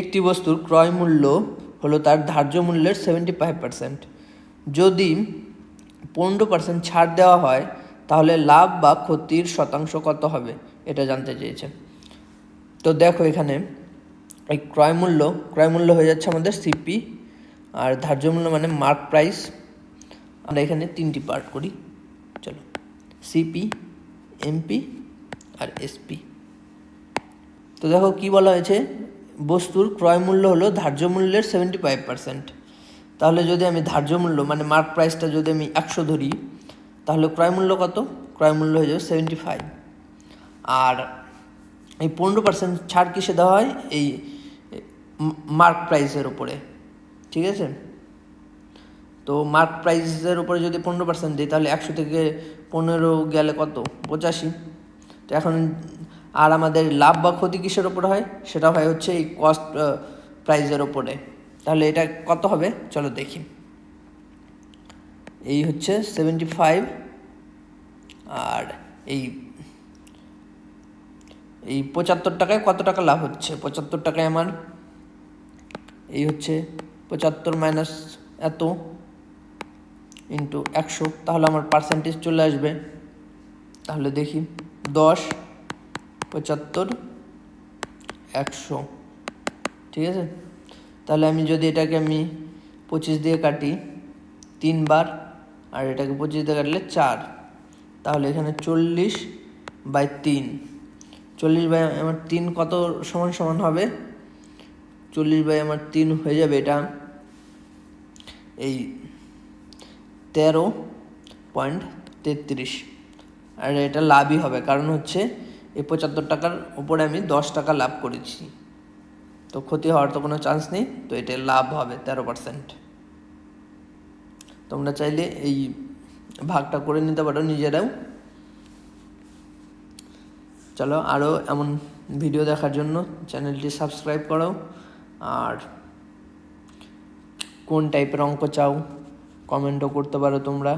একটি বস্তুর ক্রয় মূল্য হলো তার ধার্য মূল্যের সেভেন্টি ফাইভ পার্সেন্ট যদি পনেরো পার্সেন্ট ছাড় দেওয়া হয়, তাহলে লাভ বা ক্ষতির শতাংশ কত হবে, এটা জানতে চেয়েছে। তো দেখো এখানে, এই ক্রয় মূল্য ক্রয় মূল্য হয়ে যাচ্ছে আমাদের সিপি আর ধার্য মূল্য মানে মার্ক প্রাইস আমরা এখানে তিনটি পার্ট করি, চলো। সিপি এমপি আর এসপি তো দেখো কি বলা হয়েছে? বস্তুর ক্রয় মূল্য হলো ধার্য মূল্যের সেভেন্টি ফাইভ পার্সেন্ট তাহলে যদি আমি ধার্য মূল্য মানে মার্ক প্রাইসটা যদি আমি একশো ধরি, তাহলে ক্রয় মূল্য কত? ক্রয় মূল্য হয়ে যাবে সেভেন্টি ফাইভ আর এই পনেরো পার্সেন্ট ছাড় কিসে দেওয়া হয়? এই মার্ক প্রাইসের উপরে। ঠিক আছে? তো মার্ক প্রাইসের উপরে যদি পনেরো পার্সেন্ট দিই, তাহলে একশো থেকে পনেরো গেলে কত? পঁচাশি। তো এখন আর আমাদের লাভ বা ক্ষতি কিসের ওপরে হয়? সেটা হয় হচ্ছে এই কস্ট প্রাইজের ওপরে। তাহলে এটা কত হবে? চলো দেখি। এই হচ্ছে সেভেন্টি ফাইভ আর এই এই পঁচাত্তর টাকায় কত টাকা লাভ হচ্ছে? পঁচাত্তর টাকায় আমার, এই হচ্ছে পঁচাত্তর মাইনাস এত ইন্টু একশো। তাহলে আমার পার্সেন্টেজ চলে আসবে। তাহলে দেখি, দশ পঁচাত্তর, একশো। ঠিক আছে? তাহলে আমি যদি এটাকে আমি পঁচিশ দিয়ে কাটি, তিনবার, আর এটাকে পঁচিশ দিয়ে কাটলে চার, তাহলে এখানে চল্লিশ বাই তিন। চল্লিশ বাই আমার তিন কত সমান সমান হবে? চল্লিশ বাই আমার তিন হয়ে যাবে এটা এই তেরো পয়েন্ট তেত্রিশ। আর এটা লাভই হবে, কারণ হচ্ছে এই পঁচাত্তর টাকার উপরে আমি দশ টাকা লাভ করেছি। তো ক্ষতি হওয়ার তো কোনো চান্স নেই, তো এটা লাভ হবে তেরো পার্সেন্ট তোমরা চাইলে এই ভাগটা করে নিতে পারো নিজেরাও। চলো আরও এমন ভিডিও দেখার জন্য চ্যানেলটি সাবস্ক্রাইব করো। আর কোন টাইপের অঙ্ক চাও কমেন্টও করতে পারো তোমরা।